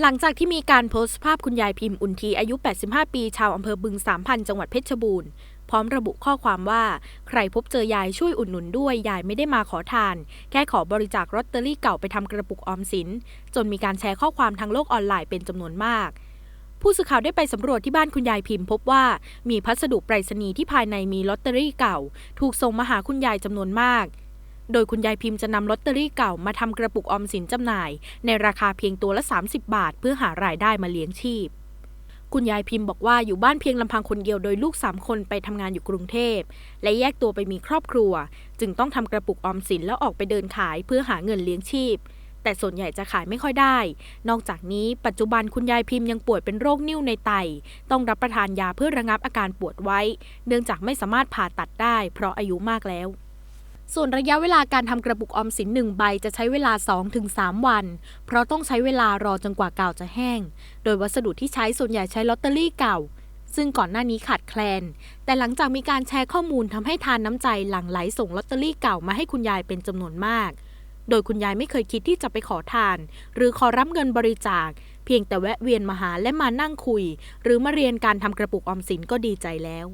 หลังจากที่มีการโพสต์ภาพคุณยายพิมพ์อุ่นทีอายุ 85 ปี ชาวอำเภอบึงสามพันจังหวัดเพชรบูรณ์ พร้อมระบุข้อความว่า ใครพบเจอยายช่วยอุดหนุนด้วย ยายไม่ได้มาขอทาน แค่ขอบริจาคลอตเตอรี่เก่าไปทำกระปุกออมสิน จนมีการแชร์ข้อความทางโลกออนไลน์เป็นจำนวนมากผู้สื่อข่าวได้ไปสำรวจที่บ้านคุณยายพิมพ์พบว่ามีพัสดุไปรษณีย์ที่ภายในมีลอตเตอรี่เก่า ถูกส่งมาหาคุณยายจำนวนมาก โดยคุณยายพิมพ์จะนำลอตเตอรี่เก่ามาทำกระปุกออมสินจำหน่าย ในราคาเพียงตัวละ 30 บาท เพื่อหารายได้มาเลี้ยงชีพ คุณยายพิมพ์บอกว่าอยู่บ้านเพียงลำพังคนเดียวโดยลูก 3 คนไปทำงานอยู่กรุงเทพ และแยกตัวไปมีครอบครัว จึงต้องทำกระปุกออมสินแล้วออกไปเดินขายเพื่อหาเงินเลี้ยงชีพแต่ส่วนใหญ่จะขายไม่ค่อยได้ นอกจากนี้ปัจจุบันคุณยายพิมพ์ยังป่วยเป็นโรคนิ่วในไต ต้องรับประทานยาเพื่อระงับอาการปวดไว้ เนื่องจากไม่สามารถผ่าตัดได้เพราะอายุมากแล้ว ส่วนระยะเวลาการทำกระปุกออมสินหนึ่งใบจะใช้เวลา 2-3 วัน เพราะต้องใช้เวลารอจนกว่ากาวจะแห้ง โดยวัสดุที่ใช้ส่วนใหญ่ใช้ลอตเตอรี่เก่า ซึ่งก่อนหน้านี้ขาดแคลน แต่หลังจากมีการแชร์ข้อมูลทำให้ทานน้ำใจหลั่งไหลส่งลอตเตอรี่เก่ามาให้คุณยายเป็นจำนวนมาก โดยคุณยายไม่เคยคิดที่จะไปขอทาน หรือขอรับเงินบริจาค เพียงแต่แวะเวียนมาหาและมานั่งคุย หรือมาเรียนการทำกระปุกออมสินก็ดีใจแล้ว